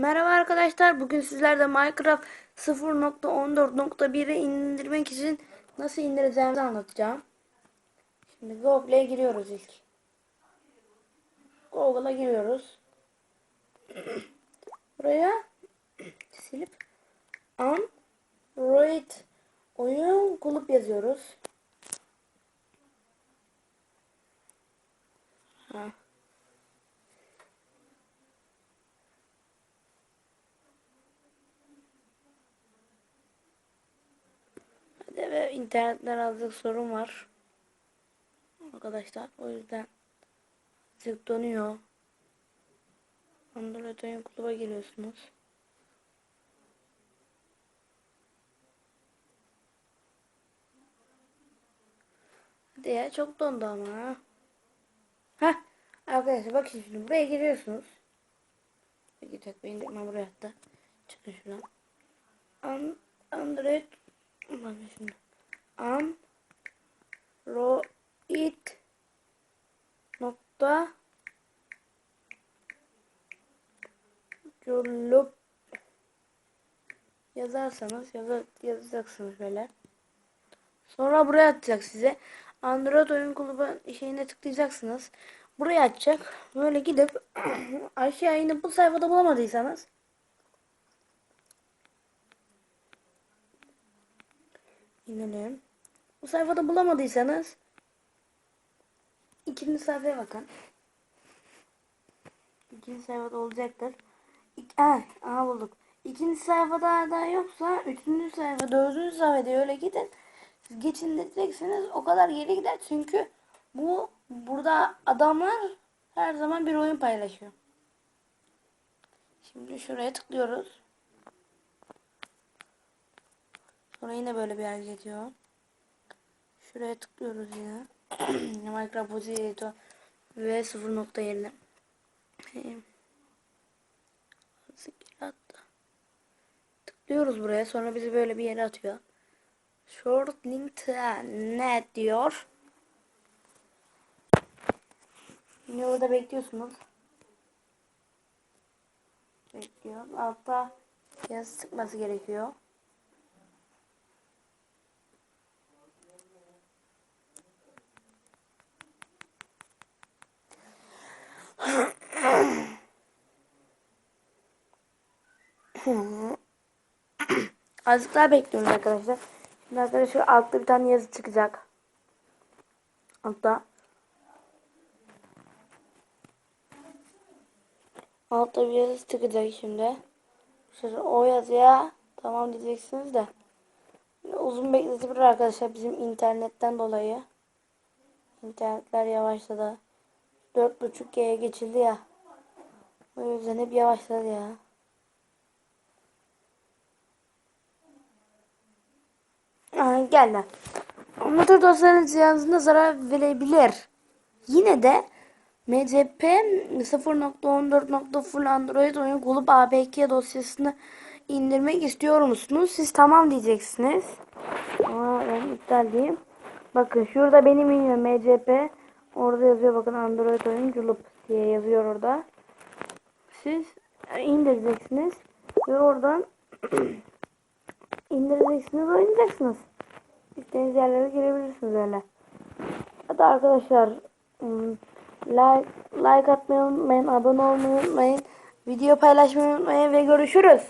Merhaba arkadaşlar. Bugün sizlerle Minecraft 0.14.1'i indirmek için nasıl indireceğimizi anlatacağım. Şimdi Google'e giriyoruz ilk. Google'a giriyoruz. Buraya silip Android oyun kulüp yazıyoruz. Ha. Hadi ve internetten azıcık sorun var. Arkadaşlar o yüzden azıcık donuyor. Android oyun kluba giriyorsunuz. Hadi ya çok dondu ama. Heh. Arkadaşlar bakın şimdi buraya giriyorsunuz. Bir dakika indirme buraya hatta. Çıkın şuradan. An Android bakın şimdi. Android nokta Culup yazarsanız yaza, yazacaksınız böyle. Sonra buraya atacak size. Android oyun kulübü şeyine tıklayacaksınız. Buraya açacak. Böyle gidip aşağı inip bu sayfada bulamadıysanız inelim. Bu sayfada bulamadıysanız ikinci sayfaya bakın. İkinci sayfada olacaktır. İk ha, bulduk. İkinci sayfada da yoksa üçüncü sayfa, dördüncü sayfada öyle gidin. Siz geçin diyeceksiniz o kadar geri gider çünkü bu burada adamlar her zaman bir oyun paylaşıyor. Şimdi şuraya tıklıyoruz. Sonra yine böyle bir yer geliyor. Şuraya tıklıyoruz yine. Minecraft Pozi Editor ve 0.50 Tıklıyoruz buraya. Sonra bizi böyle bir yere atıyor. Short link ne diyor. Şimdi orada bekliyorsunuz. Bekliyor. Altta yazı sıkması gerekiyor. Azıcık daha bekliyoruz arkadaşlar. Şimdi arkadaşlar altta bir tane yazı çıkacak. Altta. Altta bir yazı çıkacak şimdi. Şöyle o yazıya tamam diyeceksiniz de. Uzun bekletebilir arkadaşlar bizim internetten dolayı. İnternetler yavaşladı. 4.5G'ye geçildi ya. O yüzden hep yavaşladı ya. Aa, gel lan. Motor dosyaların cihazına zarar verebilir. Yine de MCP 0.14.full Android oyun kulüp APK dosyasını indirmek istiyor musunuz? Siz tamam diyeceksiniz. Ama ben iptal diyeyim. Bakın şurada benim iniyor MCP. Orada yazıyor bakın Android oyun kulüp diye yazıyor orada. Siz indireceksiniz ve oradan indireceksiniz oynayacaksınız. İstediğiniz yerlere girebilirsiniz öyle. Hadi arkadaşlar ım, like, like atmayı unutmayın, abone olmayı unutmayın, video paylaşmayı unutmayın ve görüşürüz.